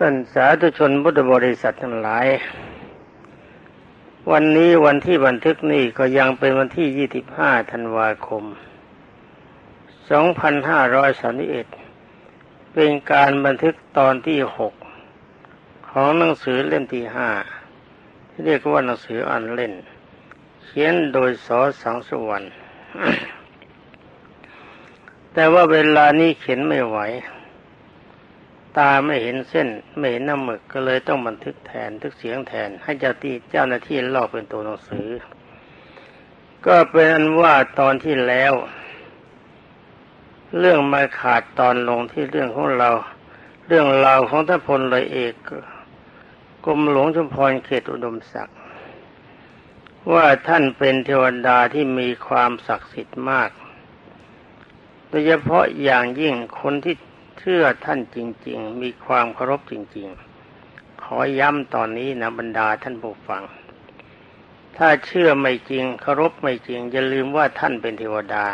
ท่านสาธุชนพุทธบริษัททั้งหลาย วันนี้วันที่บันทึกนี้ก็ยังเป็นวันที่ 25 ธันวาคม 2531 เป็นการบันทึกตอนที่ 6 ของหนังสือเล่มที่ 5 ที่เรียกว่าหนังสืออ่านเล่น เขียนโดยสอสังสุวรรณแต่ว่าเวลานี้เขียนไม่ไหว ตาไม่เห็นเส้น ไม่เห็นน้ำหมึกก็เลยต้องบันทึกแทนทึกเสียงแทน ให้เจ้าที่เจ้าหน้าที่ลอกเป็นตัวหนังสือ ก็เป็นอันว่าตอนที่แล้ว เรื่องมาขาดตอนลงที่เรื่องของเรา เรื่องราวของท่านพลเลยเอกกรมหลวงชุมพรเขตอุดมศักดิ์ว่าท่านเป็นเทวดาที่มีความศักดิ์สิทธิ์มาก โดยเฉพาะอย่างยิ่งคนที่ เชื่อท่านจริง ๆ มีความเคารพจริง ๆ ขอย้ำตอนนี้นะบรรดาท่านผู้ฟัง ถ้าเชื่อไม่จริงเคารพไม่จริงอย่าลืมว่าท่านเป็นเทวดา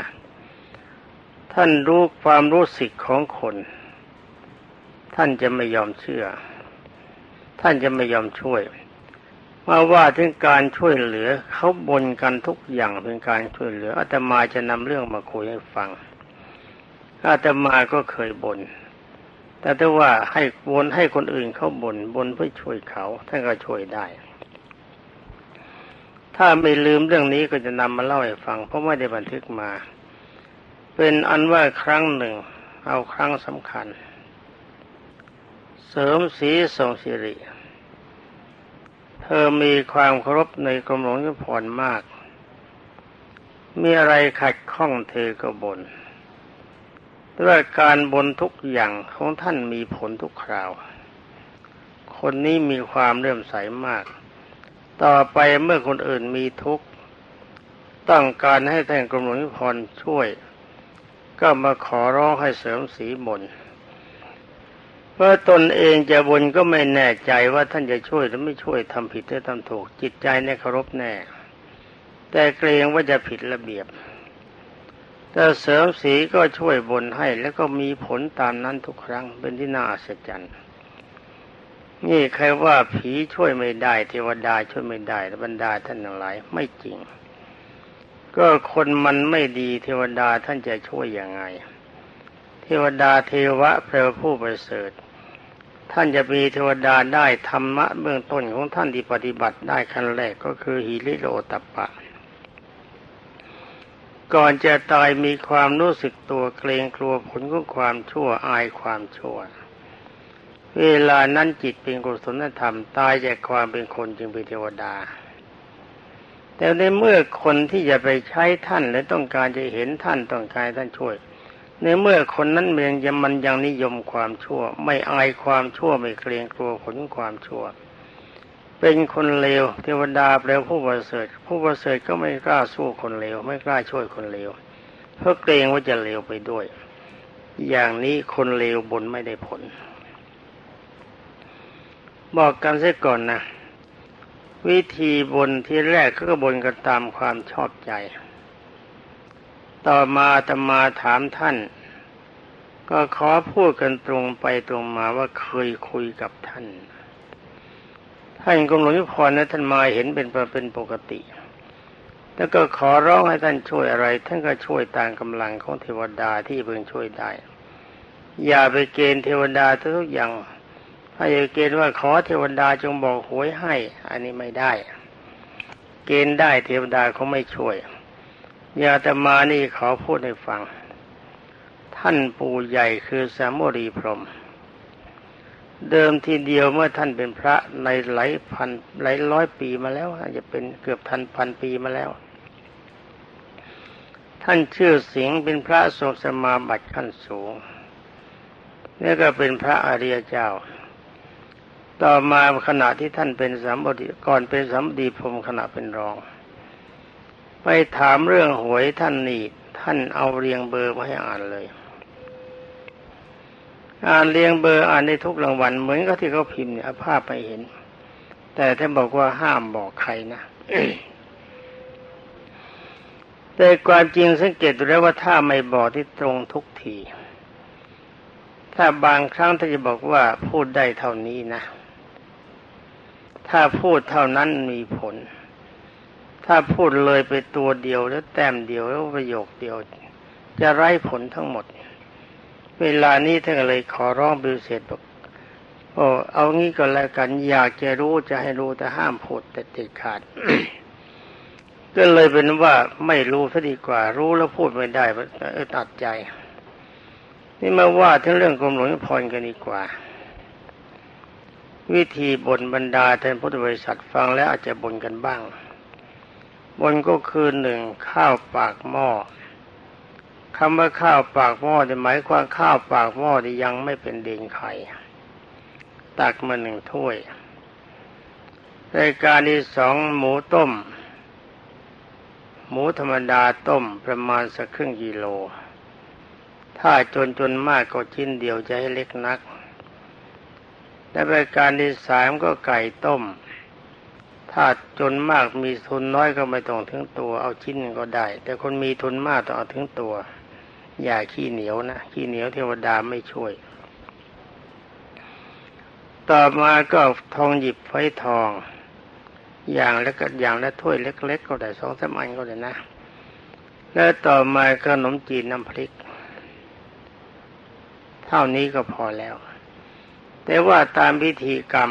ท่านรู้ความรู้สึกของคน ท่านจะไม่ยอมเชื่อ ท่านจะไม่ยอมช่วยมาว่าถึงการช่วยเหลือเขาบนกันทุกอย่างเป็นการช่วยเหลืออาตมาจะนำเรื่องมาคุยให้ฟัง อาตมาก็เคยบน่นแต่ถ้าว่าให้บนให้คนอื่นเขาบน่นบนเพื่อช่วยเขาท่านก็ช่วยได้ ถ้าไม่ลืมเรื่องนี้ก็จะนำมาเล่าให้ฟัง เพราะไม่ได้บันทึกมา เป็นอันว่าครั้งหนึ่ง เอาครั้งสำคัญ เสริมสีทรงสิริ เธอมีความเคารพในกรมหลวงยุพรมาก มีอะไรขัดข้องเธอก็บน่น ด้วยการบนทุกอย่างของท่านมีผลทุกคราว คนนี้มีความเลื่อมใสมาก ต่อไปเมื่อคนอื่นมีทุกข์ต้องการให้ท่านกรมหลวงพรช่วย ก็มาขอร้องให้เสริมสีบนเพราะตนเองจะบนก็ไม่แน่ใจว่าท่านจะช่วยหรือไม่ช่วยทำผิดหรือทำถูกจิตใจในเคารพแน่ แต่เกรงว่าจะผิดระเบียบ แต่เสริมสีก็ช่วยบนให้แล้วก็มีผลตามนั้นทุกครั้งเป็นที่น่าอัศจรรย์นี่ใครว่าผีช่วยไม่ได้เทวดาช่วยไม่ได้บรรดาท่านทั้งหลายไม่จริง ก็คนมันไม่ดีเทวดาท่านจะช่วยยังไง เทวดาเทวะแปลผู้ประเสริฐท่านจะมีเทวดาได้ธรรมะเบื้องต้นของท่านที่ปฏิบัติได้ขั้นแรกก็คือหิริโลตปะ ก่อนจะตายมีความรู้สึกตัวเกรงกลัวผลของความชั่วอายความชั่ว เวลานั้นจิตเป็นกุศลธรรม ตายจากความเป็นคนจึงเป็นเทวดา แต่ในเมื่อคนที่จะไปใช้ท่านและต้องการจะเห็นท่านต้องการท่านช่วย ในเมื่อคนนั้นเมืองยังมันยังนิยมความชั่ว ไม่อายความชั่วไม่เกรงกลัวผลความชั่ว เป็นคนเลวเทวดาแปลผู้ประเสริฐผู้ประเสริฐก็ไม่กล้าสู้คนเลวไม่กล้าช่วยคนเลวเพราะเกรงว่าจะเลวไปด้วย อย่างนี้คนเลวบนไม่ได้ผล บอกกันเสียก่อนนะ วิธีบนที่แรกก็บนกันตามความชอบใจ ต่อมาธรรมาถามท่าน ก็ขอพูดกันตรงไปตรงมาว่าเคยคุยกับท่าน ท่านกรมหลวงยุพรนะท่านมาเห็นเป็นเป็นปกติ แล้วก็ขอร้องให้ท่านช่วยอะไร ท่านก็ช่วยตามกำลังของเทวดาที่เพิ่งช่วยได้ อย่าไปเกณฑ์เทวดาทุกอย่างถ้าอย่าเกณฑ์ว่าขอเทวดาจงบอกหวยให้ อันนี้ไม่ได้ เกณฑ์ได้เทวดาเขาไม่ช่วยอย่าแต่มานี่ขอพูดให้ฟัง ท่านปู่ใหญ่คือสามโมรีพรหม เดิมทีเดียวเมื่อท่านเป็นพระในหลายพันหลายร้อยปีมาแล้วอาจจะเป็นเกือบทันพันปีมาแล้ว ท่านชื่อสิงห์เป็นพระทรงสมาบัติขั้นสูงนี่ก็เป็นพระอริยเจ้า ต่อมาขณะที่ท่านเป็นสามบดีก่อนเป็นสามบดีพรมขณะเป็นรอง ไปถามเรื่องหวยท่านนี่ท่านเอาเรียงเบอร์มาให้อ่านเลย อ่านเรียงเบอร์อ่านในทุกรางวัลเหมือนกับที่เขาพิมพ์เนี่ยภาพไปเห็น แต่ท่านบอกว่าห้ามบอกใครนะแต่ความจริงสังเกตดูแล้วว่าถ้าไม่บอกที่ตรงทุกที ถ้าบางครั้งถ้าจะบอกว่าพูดได้เท่านี้นะ ถ้าพูดเท่านั้นมีผล ถ้าพูดเลยไปตัวเดียวแล้วแต้มเดียวแล้วประโยคเดียว จะไร้ผลทั้งหมด เวลานี้ท่านเลยขอร้องบิวเสร็จบอกโอ้เอางี้ก็แล้วกัน อยากจะรู้จะให้รู้แต่ห้ามพูดแต่เด็ดขาดก็เลยเป็นว่าไม่รู้ซะดีกว่า รู้แล้วพูดไม่ได้ตัดใจ นี่มาว่าถึงเรื่องกรมหลวงพรกันดีกว่า วิธีบ่นบรรดาท่านพุทธบริษัทฟังแล้วอาจจะบ่นกันบ้างบ่นก็คือหนึ่งข้าวปากหม้อ คำว่าข้าวปากหม้อจะหมายความข้าวปากหม้อที่ยังไม่เป็นเด่งไข่ตักมาหนึ่งถ้วยรายการที่สองหมูต้ม หมูธรรมดาต้มประมาณสักครึ่งกิโล ถ้าจนจนมากก็ชิ้นเดียวจะให้เล็กนักและรายการที่สามก็ไก่ต้ม ถ้าจนมากมีทุนน้อยก็ไม่ต้องถึงตัว เอาชิ้นก็ได้ แต่คนมีทุนมากต้องเอาถึงตัว อย่าขี้เหนียวนะขี้เหนียวเทวดาไม่ช่วย ต่อมาก็ทองหยิบไฟทอง อย่างแล้วก็อย่างละถ้วยเล็ก ๆ ก็ได้สองสามอันก็ได้นะ แล้วต่อมาขนมจีนน้ำพริก เท่านี้ก็พอแล้ว แต่ว่าตามพิธีกรรม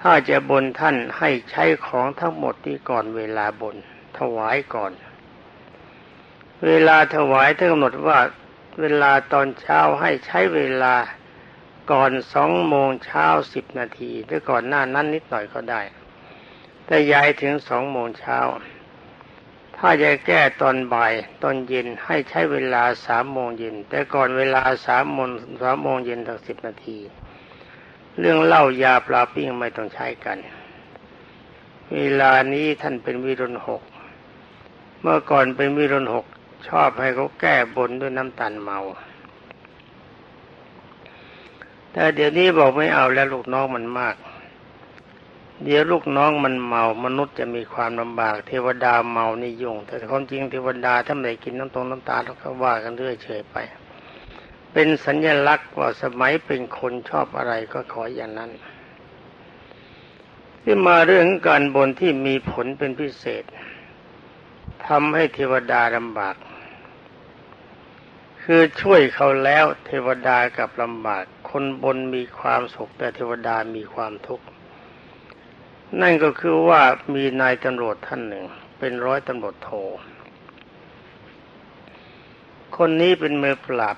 ถ้าจะบนท่านให้ใช้ของทั้งหมดที่ก่อนเวลาบนถวายก่อน เวลาถวายท่านกำหนดว่าเวลาตอนเช้าให้ใช้เวลาก่อนสองโมงเช้าสิบนาทีหรือก่อนหน้านั้นนิดหน่อยก็ได้ แต่ย้ายถึงสองโมงเช้า ถ้าจะแก้ตอนบ่ายตอนเย็นให้ใช้เวลาสามโมงเย็น แต่ก่อนเวลาสามโมงสามโมงเย็นถึงสิบนาที เรื่องเหล้ายาปลาปิ้งไม่ต้องใช้กัน เวลานี้ท่านเป็นวิรุณหก เมื่อก่อนเป็นวิรุณหก ชอบให้เขาแก้บนด้วยน้ำตาลเมา แต่เดี๋ยวนี้บอกไม่เอาแล้วลูกน้องมันมาก เดี๋ยวลูกน้องมันเมามนุษย์จะมีความลำบากเทวดาเมานี่ยุ่ง แต่ความจริงเทวดาถ้าไม่กินน้ำตรงน้ำตาเราก็ว่ากันเรื่อยเฉยไป เป็นสัญญลักษณ์ว่าสมัยเป็นคนชอบอะไรก็ขออย่างนั้นที่มาเรื่องการบนที่มีผลเป็นพิเศษทำให้เทวดาลำบาก คือช่วยเขาแล้วเทวดากับลำบาก คนบนมีความสุขแต่เทวดามีความทุกข์ นั่นก็คือว่ามีนายตำรวจท่านหนึ่ง เป็นร้อยตำรวจโท คนนี้เป็นมือปราบ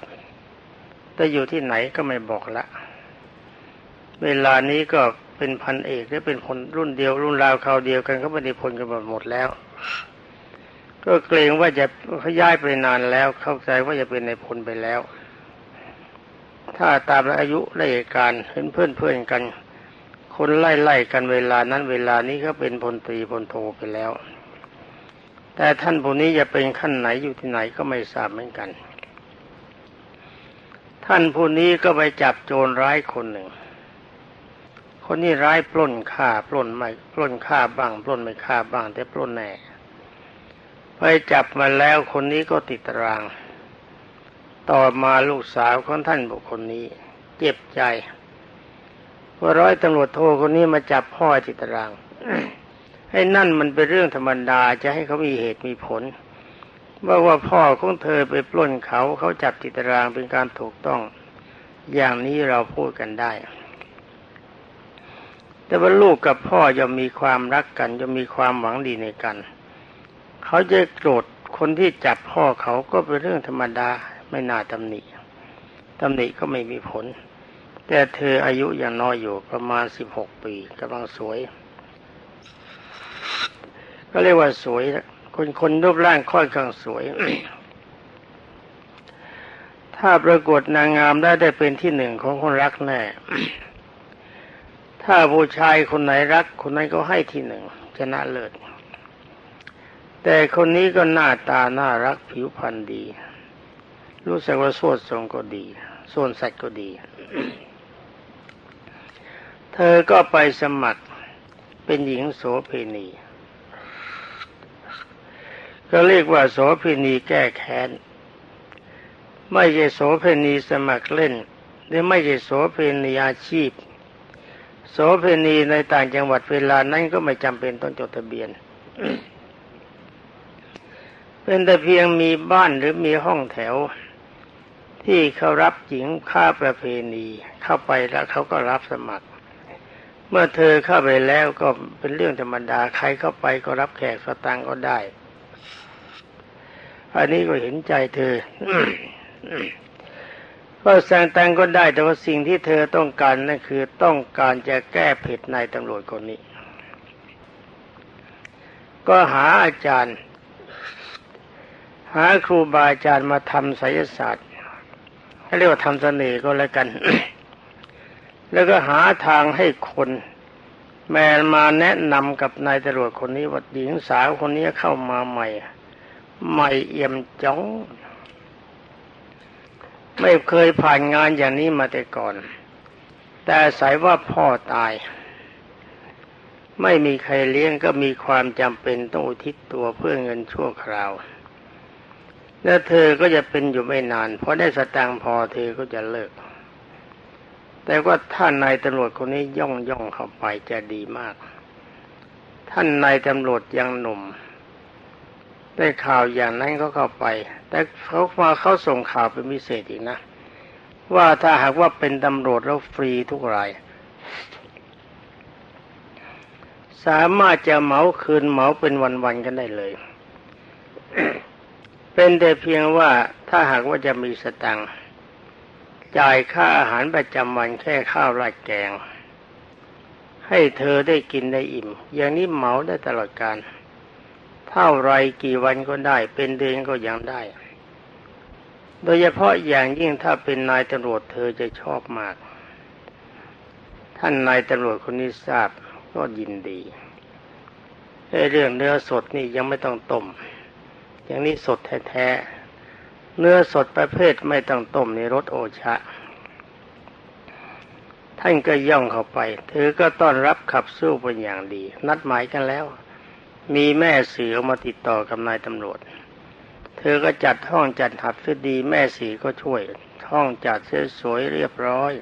แต่อยู่ที่ไหนก็ไม่บอกละ เวลานี้ก็เป็นพันเอกหรือเป็นคนรุ่นเดียวรุ่นราวคราวเดียวกันก็ไม่ได้พลกันหมดแล้ว ก็เกรงว่าจะเขาย้ายไปนานแล้ว เข้าใจว่าจะเป็นในพลไปแล้ว ถ้าตามอายุและเหตุการเห็นเพื่อนเพื่อนกัน คนไล่ไล่กันเวลานั้นเวลานี้ก็เป็นพลตรีพลโทไปแล้ว แต่ท่านผู้นี้จะเป็นขั้นไหนอยู่ที่ไหนก็ไม่ทราบเหมือนกัน ท่านผู้นี้ก็ไปจับโจรร้ายคนหนึ่ง คนนี้ร้ายปล้นฆ่าปล้นไม่ปล้นฆ่าบ้างปล้นไม่ฆ่าบ้าง แต่ปล้นแน่ ไปจับมาแล้วคนนี้ก็ติดตาราง ต่อมาลูกสาวของท่านบุคคลนี้ เจ็บใจว่าร้อยตำรวจโทคนนี้มาจับพ่อติดตารางให้นั่นมันเป็นเรื่องธรรมดาจะให้เขามีเหตุมีผลว่าว่าพ่อของเธอไปปล้นเขาเขาจับติดตารางเป็นการถูกต้อง อย่างนี้เราพูดกันได้ แต่ว่าลูกกับพ่อย่อมมีความรักกันย่อมมีความหวังดีในกัน เขาจะโกรธคนที่จับพ่อเขาก็เป็นเรื่องธรรมดาไม่น่าตำหนิตำหนิก็ไม่มีผล แต่เธออายุยังน้อยอยู่ประมาณสิบหกปีกำลังสวย ก็เรียกว่าสวยคนคนรูปร่างค่อนข้างสวย ถ้าปรากฏนางงามได้ได้เป็นที่หนึ่งของคนรักแน่ ถ้าผู้ชายคนไหนรัก คนนั้นก็ให้ที่หนึ่งชนะเลิศ แต่คนนี้ก็หน้าตาน่ารักผิวพรรณดี รู้สึกว่าสวดทรงก็ดีส่วนสัตว์ก็ดี เธอก็ไปสมัครเป็นหญิงโสเพณี ก็เรียกว่าโสเพณีแก้แค้น ไม่ใช่โสเพณีสมัครเล่น หรือไม่ใช่โสเพณีอาชีพ โสเพณีในต่างจังหวัดเวลานั้นก็ไม่จำเป็นต้องจดทะเบียน เป็นแต่เพียงมีบ้านหรือมีห้องแถว ที่เขารับหญิงค่าประเพณีเข้าไปแล้วเขาก็รับสมัคร เมื่อเธอเข้าไปแล้วก็เป็นเรื่องธรรมดาใครเข้าไปก็รับแขกสตางค์ก็ได้ อันนี้ก็เห็นใจเธอก็สั่งตังก็ได้ แต่ว่าสิ่งที่เธอต้องการนั่นคือต้องการจะแก้เผ็ดในตำรวจคนนี้ ก็หาอาจารย์ หาครูบาอาจารย์มาทำไสยศาสตร์ให้เรียกว่าทำเสน่ห์ก็แล้วกัน แล้วก็หาทางให้คน แม่มาแนะนำกับนายตำรวจคนนี้ว่าหญิงสาวคนนี้เข้ามาใหม่ ใหม่เอี่ยมจ้อง ไม่เคยผ่านงานอย่างนี้มาแต่ก่อน แต่สายว่าพ่อตาย ไม่มีใครเลี้ยงก็มีความจำเป็นต้องอุทิศตัวเพื่อเงินชั่วคราว แล้วเธอก็จะเป็นอยู่ไม่นานเพราะได้สตางค์พอเธอก็จะเลิก แต่ว่าท่านนายตำรวจคนนี้ย่องย่องเข้าไปจะดีมาก ท่านนายตำรวจยังหนุ่ม ได้ข่าวอย่างนั้นเขาเข้าไป แต่เขามาเขาส่งข่าวเป็นพิเศษอีกนะ ว่าถ้าหากว่าเป็นตำรวจแล้วฟรีทุกรายสามารถจะเหมาคืนเหมาเป็นวันๆกันได้เลย เป็นแต่เพียงว่าถ้าหากว่าจะมีสตังค์จ่ายค่าอาหารประจำวันแค่ข้าวราดแกง ให้เธอได้กินได้อิ่ม อย่างนี้เหมาได้ตลอดการ เท่าไรกี่วันก็ได้ เป็นเดือนก็ยังได้ โดยเฉพาะอย่างยิ่งถ้าเป็นนายตำรวจเธอจะชอบมาก ท่านนายตำรวจคนนี้ทราบก็ยินดีเรื่องเนื้อสดนี่ยังไม่ต้องต้ม อย่างนี้สดแท้ๆ เนื้อสดประเภทไม่ต้องต้มในรสโอชะ ท่านก็ย่องเข้าไป เธอก็ต้อนรับขับสู้เป็นอย่างดี นัดหมายกันแล้ว มีแม่สื่อมาติดต่อกับนายตำรวจ เธอก็จัดห้องจัดหัดเสียดีแม่สีก็ช่วย ห้องจัดเสียสวยเรียบร้อย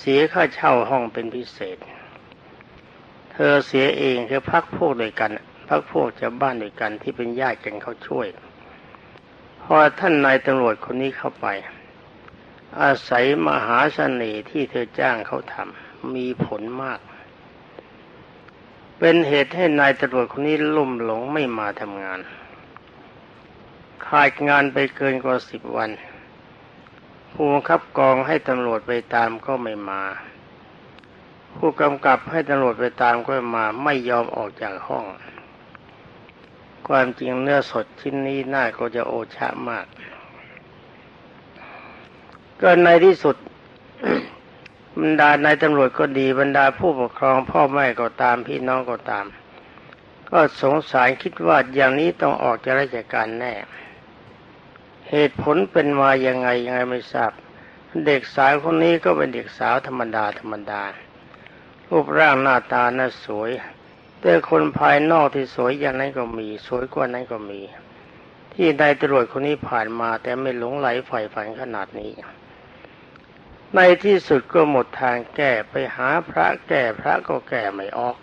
เสียค่าเช่าห้องเป็นพิเศษ เธอเสียเองคือพักพวกด้วยกัน พักพวกจากบ้านด้วยกันที่เป็นญาติกันเขาช่วย พอท่านนายตำรวจคนนี้เข้าไป อาศัยมหาเสน่ห์ที่เธอจ้างเขาทำมีผลมาก เป็นเหตุให้นายตำรวจคนนี้ลุ่มหลงไม่มาทำงาน ขาดงานไปเกินกว่าสิบวันผู้บังคับกองให้ตำรวจไปตามก็ไม่มา ผู้กำกับให้ตำรวจไปตามก็ไม่มาไม่ยอมออกจากห้อง ความจริงเนื้อสดชิ้นนี้น่าก็จะโอชะมาก ก็ในที่สุดบรรดานายตำรวจก็ดีบรรดาผู้ปกครองพ่อแม่ก็ตามพี่น้องก็ตาม ก็สงสารคิดว่าอย่างนี้ต้องออกจากราชการแน่ เหตุผลเป็นมายังไงยังไงไม่ทราบ เด็กสาวคนนี้ก็เป็นเด็กสาวธรรมดาธรรมดารูปร่างหน้าตาน่าสวย แต่คนภายนอกที่สวยอย่างนั้นก็มี สวยกว่านั้นก็มี ที่นายตำรวจคนนี้ผ่านมา แต่ไม่หลงไหลใฝ่ฝันขนาดนี้ ในที่สุดก็หมดทางแก้ไปหาพระแก้พระก็แก้ไม่ออก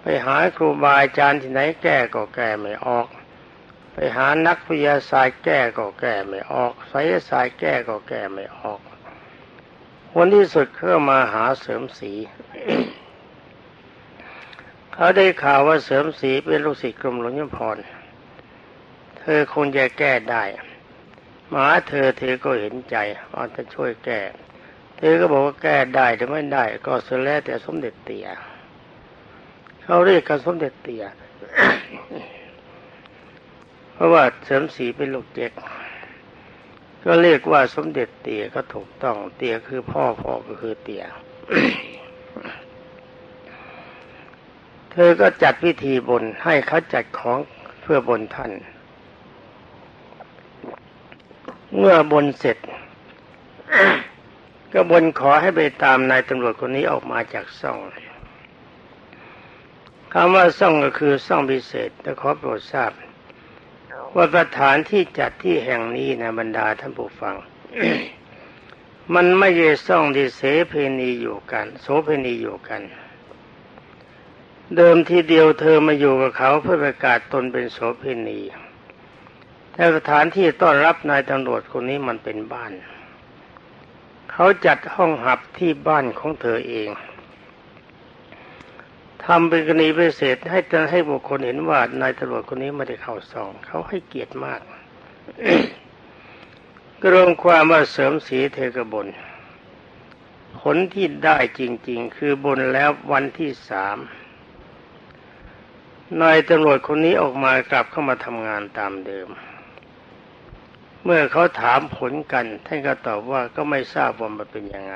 ไปหาครูบาอาจารย์ที่ไหนแก้ก็แก้ไม่ออก ไปหานักวิทยาศาสตร์แก้ก็แก้ไม่ออกไสยศาสตร์แก้ก็แก้ไม่ออกวันที่สุดเข้ามาหาเสริมสี เขาได้ข่าวว่าเสริมสีเป็นลูกศิษย์กรมหลวงยมพร เธอคงจะแก้ได้ หมาเธอเธอก็เห็นใจว่าจะช่วยแก้ เธอก็บอกว่าแก้ได้หรือไม่ได้ ก็สุดแล้วแต่สมเด็จเตี่ยเขาเรียกกันสมเด็จเตี่ยเพราะว่าเสริมสีเป็นลูกเจ็กก็เรียกว่าสมเด็จเตี่ยก็ถูกต้องเตี่ยคือพ่อพ่อก็คือเตี่ย เธอก็จัดพิธีบนให้เขาจัดของเพื่อบนท่าน เมื่อบนเสร็จ ก็บนขอให้ไปตามนายตำรวจคนนี้ออกมาจากซ่องคำว่าซ่องก็คือซ่องพิเศษแต่ขอโปรดทราบว่าสถานที่จัดที่แห่งนี้นะบรรดาท่านผู้ฟัง มันไม่ใช่ซ่องที่เสเพณีอยู่กัน โสเพณีอยู่กัน เดิมทีเดียวเธอมาอยู่กับเขาเพื่อประกาศตนเป็นโสเพณีแต่สถานที่ต้อนรับนายตำรวจคนนี้มันเป็นบ้าน เขาจัดห้องหับที่บ้านของเธอเองทำเป็นกรณีพิเศษให้ให้บุคคลเห็นว่านายตำรวจคนนี้ไม่ได้เข้าซอง เขาให้เกียรติมากกรวมความว่าเสริมสีเทกบนผลที่ได้จริง ๆ คือบนแล้ววันที่สาม นายตำรวจคนนี้ออกมากลับเข้ามาทำงานตามเดิม เมื่อเขาถามผลกันท่านก็ตอบว่าก็ไม่ทราบว่ามันเป็นยังไง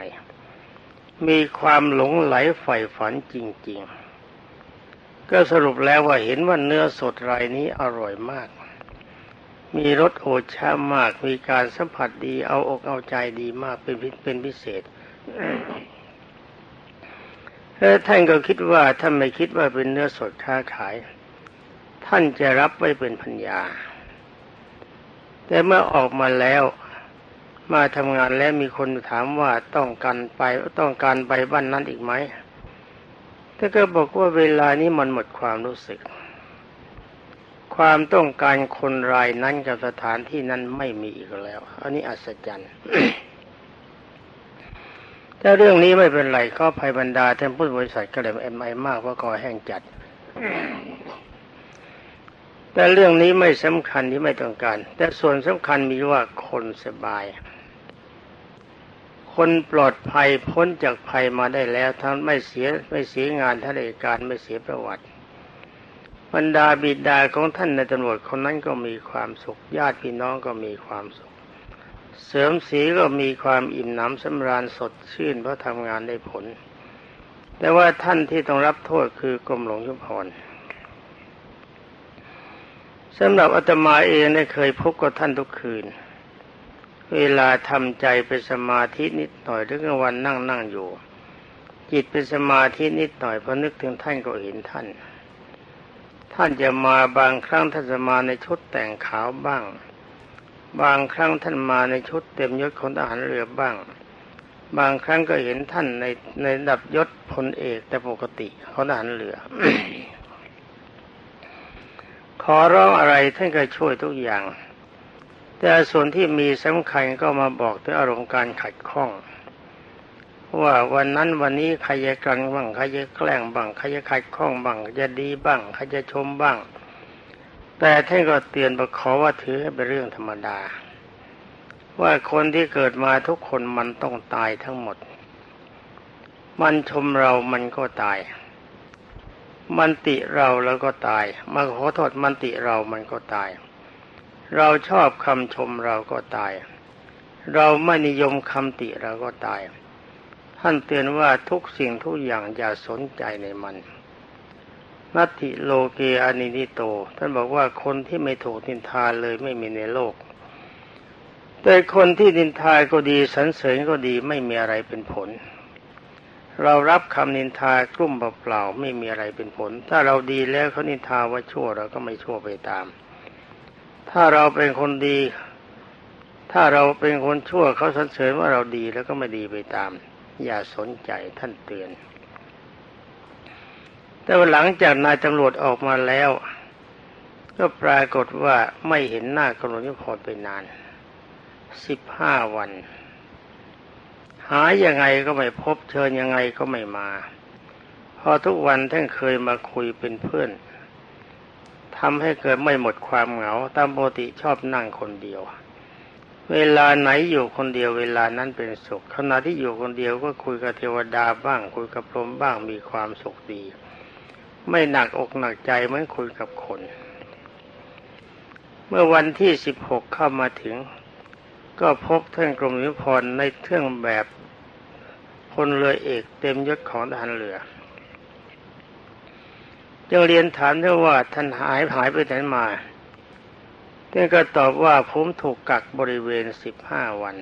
มีความหลงไหลใฝ่ฝันจริง ๆ ก็สรุปแล้วว่าเห็นว่าเนื้อสดรายนี้อร่อยมาก มีรสโอชามาก มีการสัมผัสดีเอาอกเอาใจดีมากเป็นเป็นพิเศษ แล้วท่านก็คิดว่าท่านไม่คิดว่าเป็นเนื้อสดค้าขาย ท่านจะรับไว้เป็นพัญญา แต่เมื่อออกมาแล้วมาทำงานแล้วมีคนถามว่าต้องการไปต้องการไปบ้านนั้นอีกไหมแต่ก็บอกว่าเวลานี้มันหมดความรู้สึก ความต้องการคนรายนั้นกับสถานที่นั้นไม่มีอีกแล้ว อันนี้อัศจรรย์ แต่เรื่องนี้ไม่เป็นไรก็ภัยบรรดาท่านผู้บริษัทก็เลยเอ็มไอมากเพราะกอแห้งจัด แต่เรื่องนี้ไม่สำคัญที่ไม่ต้องการ แต่ส่วนสำคัญมีว่าคนสบาย คนปลอดภัยพ้นจากภัยมาได้แล้วทั้งไม่เสียไม่เสียงานท่านเอกการไม่เสียประวัติบรรดาบิดาของท่านในตำรวจคนนั้นก็มีความสุขญาติพี่น้องก็มีความสุข เสริมสีก็มีความอิ่มหนำสำราญสดชื่นเพราะทำงานได้ผล แต่ว่าท่านที่ต้องรับโทษคือกรมหลวงชุมพรสำหรับอาตมาเองได้เคยพบกับท่านทุกคืน เวลาทำใจเป็นสมาธินิดหน่อยหรือกลางวันนั่งนั่งอยู่ จิตเป็นสมาธินิดหน่อยพอนึกถึงท่านก็เห็นท่าน ท่านจะมาบางครั้งท่านจะมาในชุดแต่งขาวบ้าง บางครั้งท่านมาในชุดเต็มยศของทหารเรือบ้าง บางครั้งก็เห็นท่านในในระดับยศพลเอกแต่ปกติของทหารเรือ ขอร้องอะไรท่านก็ช่วยทุกอย่าง แต่ส่วนที่มีสำคัญก็มาบอกถึงอารมณ์การขัดข้องว่าวันนั้นวันนี้ใครจะกลังบ้างใครจะแกล้งบ้างใครจะขัดข้องบ้างจะดีบ้างใครจะชมบ้าง แต่ท่านก็เตือนบอกขอว่าถือให้เป็นเรื่องธรรมดา ว่าคนที่เกิดมาทุกคนมันต้องตายทั้งหมด มันชมเรามันก็ตาย มันติเราแล้วก็ตาย มาขอโทษมันติเรามันก็ตาย เราชอบคำชมเราก็ตาย เราไม่นิยมคำติเราก็ตาย ท่านเตือนว่าทุกสิ่งทุกอย่างอย่าสนใจในมัน นัตติโลเกอานินิโต ท่านบอกว่าคนที่ไม่ถูกนินทาเลยไม่มีในโลก แต่คนที่นินทาก็ดีสรรเสริญก็ดีไม่มีอะไรเป็นผล เรารับคำนินทากลุ่มเปล่าๆไม่มีอะไรเป็นผล ถ้าเราดีแล้วเขานินทาว่าชั่วเราก็ไม่ชั่วไปตาม ถ้าเราเป็นคนดี ถ้าเราเป็นคนชั่วเขาสรรเสริญว่าเราดีแล้วก็ไม่ดีไปตาม อย่าสนใจท่านเตือน แต่ว่าหลังจากนายตำรวจออกมาแล้ว ก็ปรากฏว่าไม่เห็นหน้ากรมยุพรไปนานสิบห้าวัน หายังไงก็ไม่พบเชิญยังไงก็ไม่มา พอทุกวันท่านเคยมาคุยเป็นเพื่อนทำให้เกิดไม่หมดความเหงา ตามปกติชอบนั่งคนเดียว เวลาไหนอยู่คนเดียวเวลานั้นเป็นสุขขณะที่อยู่คนเดียวก็คุยกับเทวดาบ้าง คุยกับพรหมบ้างมีความสุขดี ไม่หนักอกหนักใจเหมือนคุยกับคน เมื่อวันที่สิบหกเข้ามาถึง ก็พบท่านกรมนิพนธ์ในเครื่องแบบพลเรือเอกเต็มยศของทหารเรือจึงเรียนถามท่านว่าท่านหายหายไปไหนมาท่านก็ตอบว่าผมถูกกักบริเวณสิบห้าวัน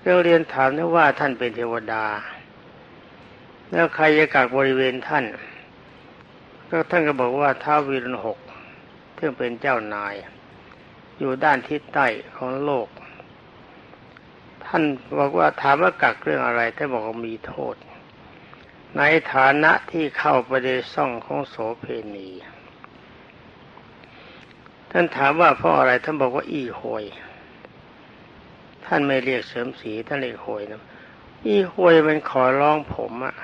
เรื่องเรียนถามนะว่าท่านเป็นเทวดา แล้วใครจะกักบริเวณท่าน ก็ท่านก็บอกว่าท้าววีรหกซึ่งเป็นเจ้านาย อยู่ด้านทิศใต้ของโลก ท่านบอกว่าถามว่ากักเรื่องอะไรท่านบอกว่ามีโทษ ในฐานะที่เข้าไปในซ่องของโสเพณีท่านถามว่าเพราะอะไรท่านบอกว่าอีโหย ท่านไม่เรียกเสริมสีท่านเรียกโหยนะอีโหยมันขอร้องผมอะ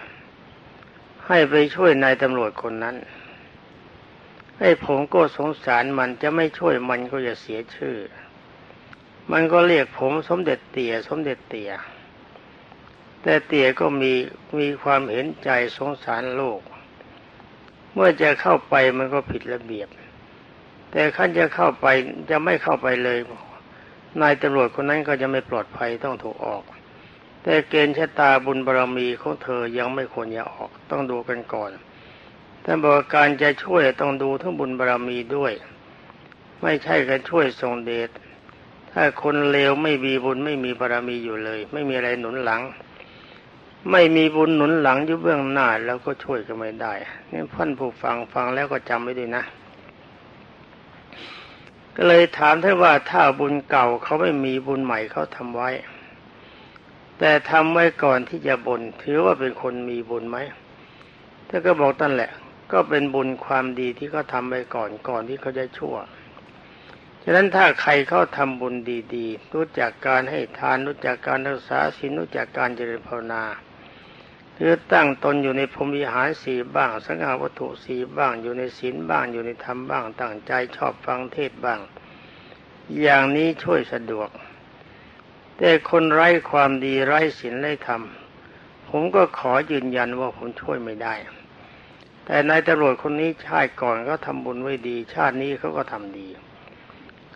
ให้ไปช่วยนายตำรวจคนนั้นไอ้ผมก็สงสารมันจะไม่ช่วยมันก็จะเสียชื่อ มันก็เรียกผมสมเด็จเตี่ยสมเด็จเตี่ยแต่เตี่ยก็มีมีความเห็นใจสงสารโลก เมื่อจะเข้าไปมันก็ผิดระเบียบ แต่ขั้นจะเข้าไปจะไม่เข้าไปเลย นายตำรวจคนนั้นก็จะไม่ปลอดภัยต้องถูกออก แต่เกณฑ์ชะตาบุญบารรมีของเธอยังไม่ควรจะออก ต้องดูกันก่อนท่านบอกการจะช่วยต้องดูทั้งบุญบารรมีด้วย ไม่ใช่การช่วยทรงเดชถ้าคนเลวไม่มีบุญไม่มีบารรมีอยู่เลย ไม่มีอะไรหนุนหลัง ไม่มีบุญหนุนหลังอยู่เบื้องหน้าแล้วก็ช่วยกันไม่ได้นี่พ่นผู้ฟังฟังแล้วก็จำไว้ด้วยนะ ก็เลยถามท่านว่าถ้าบุญเก่าเขาไม่มีบุญใหม่เขาทำไว้ แต่ทำไว้ก่อนที่จะบนถือว่าเป็นคนมีบุญไหมท่านก็บอกตั้นแหละ ก็เป็นบุญความดีที่เขาทำไปก่อนก่อนที่เขาจะชั่วฉะนั้นถ้าใครเขาทำบุญดีๆ รู้จักการให้ทานรู้จักการรักษาศีลรู้จักการเจริญภาวนาคือตั้งตนอยู่ในพรมวิหารสีบ้าง สังฆาวัตถุสีบ้าง อยู่ในศีลบ้าง อยู่ในธรรมบ้าง ตั้งใจชอบฟังเทศบ้าง อย่างนี้ช่วยสะดวก แต่คนไร้ความดีไร้ศีลไร้ธรรม ผมก็ขอยืนยันว่าผมช่วยไม่ได้ แต่นายตำรวจคนนี้ชาติก่อนเขาทำบุญไว้ดี ชาตินี้เขาก็ทำดี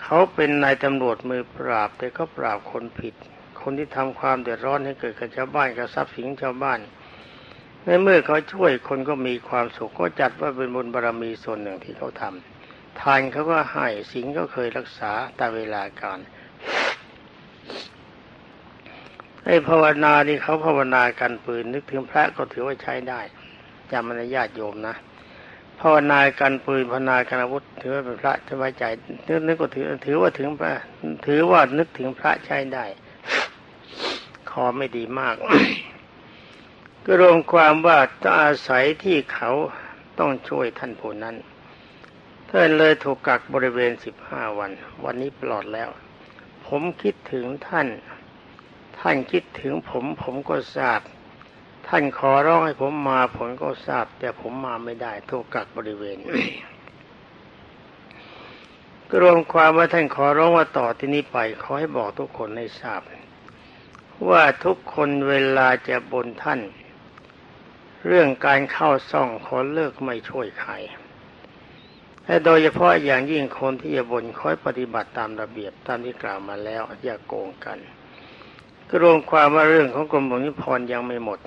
เขาเป็นนายตำรวจมือปราบ แต่ก็ปราบคนผิด คนที่ทำความเดือดร้อนให้เกิดกับชาวบ้านกับทรัพย์สินชาวบ้านในเมื่อเขาช่วยคนก็มีความสุขก็จัดว่าเป็นบุญบารรมีส่วนหนึ่งที่เขาทำทานเขาก็ให้สิงก็เคยรักษาตามเวลาการ ให้ภาวนาที่เขาภาวนากันปืนนึกถึงพระก็ถือว่าใช้ได้จำมันญาติโยมนะภาวนาการปืนภาวนาการอาวุธ ถือว่าเป็นพระสบายใจนึกนึกก็ถือ ถือว่าถึงพระถือว่านึกถึงพระใช้ได้คอไม่ดีมาก ก็รวมความว่าต้องอาศัยที่เขาต้องช่วยท่านผู้นั้นท่านเลยถูกกักบริเวณสิบห้าวัน วันนี้ปลอดแล้ว ผมคิดถึงท่าน ท่านคิดถึงผมผมก็ทราบ ท่านขอร้องให้ผมมาผมก็ทราบ แต่ผมมาไม่ได้ถูกกักบริเวณก็รวมความว่าท่านขอร้องว่าต่อที่นี้ไปขอให้บอกทุกคนให้ทราบ ว่าทุกคนเวลาจะบนท่าน เรื่องการเข้าซ่องขอเลิกไม่ช่วยใครและโดยเฉพาะอย่างยิ่งคนที่จะบนคอยปฏิบัติตามระเบียบตามที่กล่าวมาแล้วอย่าโกงกัน รวมความว่าเรื่องของกรมหลวงนิพนธ์ยังไม่หมด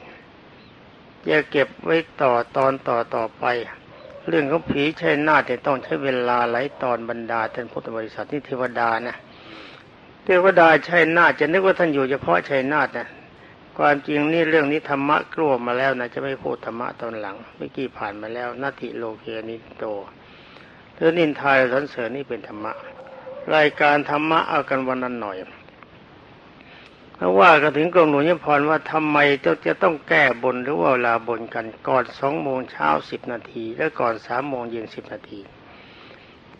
จะเก็บไว้ต่อตอนต่อต่อไป เรื่องของผีใช้หน้าแต่ต้องใช้เวลาหลายตอนบรรดาท่านพุทธบริษัทนี่เทวดานะเทวดาใช้หน้าจะนึกว่าท่านอยู่เฉพาะช้หน้านะความจริงนี่เรื่องนี้ธรรมะกลัวมาแล้วนะจะไม่พูดธรรมะตอนหลังเมื่อกี้ผ่านมาแล้วนาทิโลเกนิโตเรื่องนินทายสันเสริญนี่เป็นธรรมะ รายการธรรมะเอากันวันนั้นหน่อย เพราะว่าก็ถึงกรมหลวงยมพรว่าทำไมจะจะต้องแก้บนหรือว่าเวลาบนกันก่อนสองโมงเช้าสิบนาที และก่อนสามโมงเย็นสิบนาที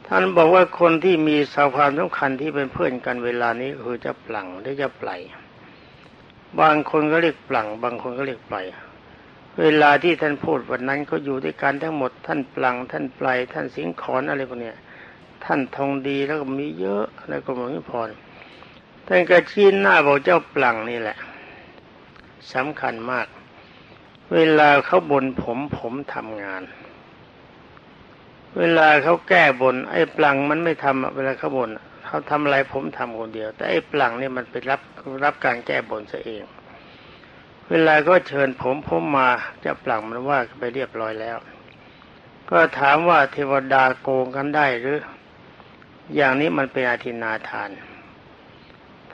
ท่านบอกว่าคนที่มีสาวความสำคัญที่เป็นเพื่อนกันเวลานี้คือจะปลังหรือจะปล่อยบางคนก็เรียกปลังบางคนก็เรียกปล่อยเวลาที่ท่านพูดวันนั้นก็อยู่ด้วยกันทั้งหมด ท่านปลัง ท่านปล่อยท่านสิงขอนอะไรพวกนี้ท่านทองดีแล้วก็มีเยอะในกรมหลวงยมพร ท่านก็ชี้หน้าบอกเจ้าปลังนี่แหละสำคัญมาก เวลาเขาบนผมผมทำงาน เวลาเขาแก้บน ไอ้ปลังมันไม่ทำเวลาเขาบนเขาทำอะไรผมทำคนเดียว แต่ไอ้ปลังนี่มันไปรับรับการแก้บนซะเอง เวลาก็เชิญผมผมมาเจ้าปลังมันว่าไปเรียบร้อยแล้ว ก็ถามว่าเทวดาโกงกันได้หรือ อย่างนี้มันเป็นอาทินาทาน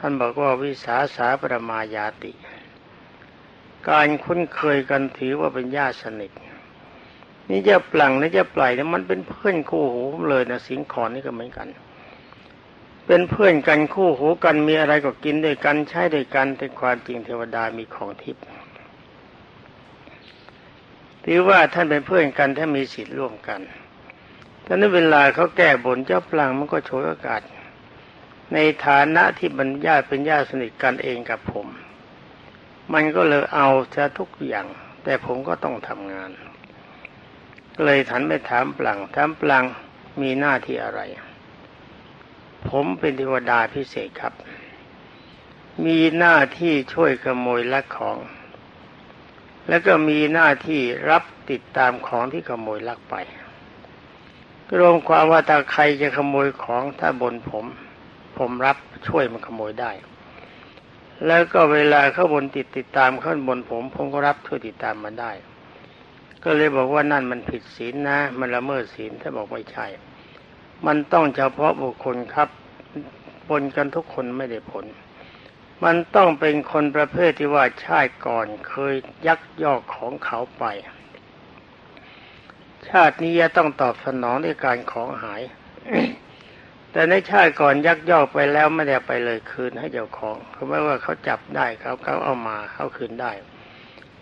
ท่านบอกว่าวิสาสาปรมายาติ การคุ้นเคยกันถือว่าเป็นญาติสนิท นี่จะปลังนี่จะปล่อยนี่มันเป็นเพื่อนคู่หูเลยนะสิงคอนนี่ก็เหมือนกัน เป็นเพื่อนกันคู่หูกันมีอะไรก็กินด้วยกันใช้ด้วยกันแต่ความจริงเทวดามีของทิพย์ถือว่าท่านเป็นเพื่อนกันถ้ามีสิทธิ์ร่วมกันตอนนั้นเวลาเขาแก้บนเจ้าปลังมันก็โฉวยโอกาส ในฐานะที่บรรญาติเป็นญาติสนิทกันเองกับผม มันก็เลยเอาจะทุกอย่าง แต่ผมก็ต้องทำงานก็เลยถันไปถามปลังถามปลังมีหน้าที่อะไร ผมเป็นเทวดาพิเศษครับ มีหน้าที่ช่วยขโมยลักของ แล้วก็มีหน้าที่รับติดตามของที่ขโมยลักไปรวมความว่าถ้าใครจะขโมยของถ้าบนผม ผมรับช่วยมันขโมยได้ แล้วก็เวลาเขาบนติดติดตามขึ้นบนผมผมก็รับช่วยติดตามมันได้ ก็เลยบอกว่านั่นมันผิดศีลนะ มันละเมิดศีลถ้าบอกไม่ใช่ มันต้องเฉพาะบุคคลครับบนกันทุกคนไม่ได้ผล มันต้องเป็นคนประเภทที่ว่าชาติก่อนเคยยักยอกของเขาไป ชาตินี้จะต้องตอบสนองด้วยการของหาย แต่ในชาติก่อนยักยอกไปแล้วไม่ได้ไปเลยคืนให้เจ้าของเขาไม่ว่าเขาจับได้เขาเขาเอามาเขาคืนได้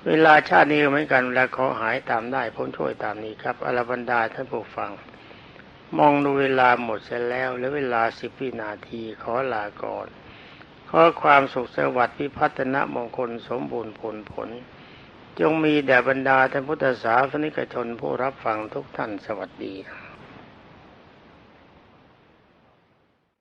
เวลาชาตินี้เหมือนกันเวลาขอหายตามได้พ้นช่วยตามนี้ครับอรบรรดาท่านผู้ฟัง มองดูเวลาหมดเสร็จแล้วเหลือเวลาสิบวินาทีขอลาก่อนขอความสุขสวัสดิ์พิพัฒนมงคลสมบูรณ์ผลผล จงมีแด่บรรดาท่านพุทธศาสนิกชนผู้รับฟังทุกท่านสวัสดี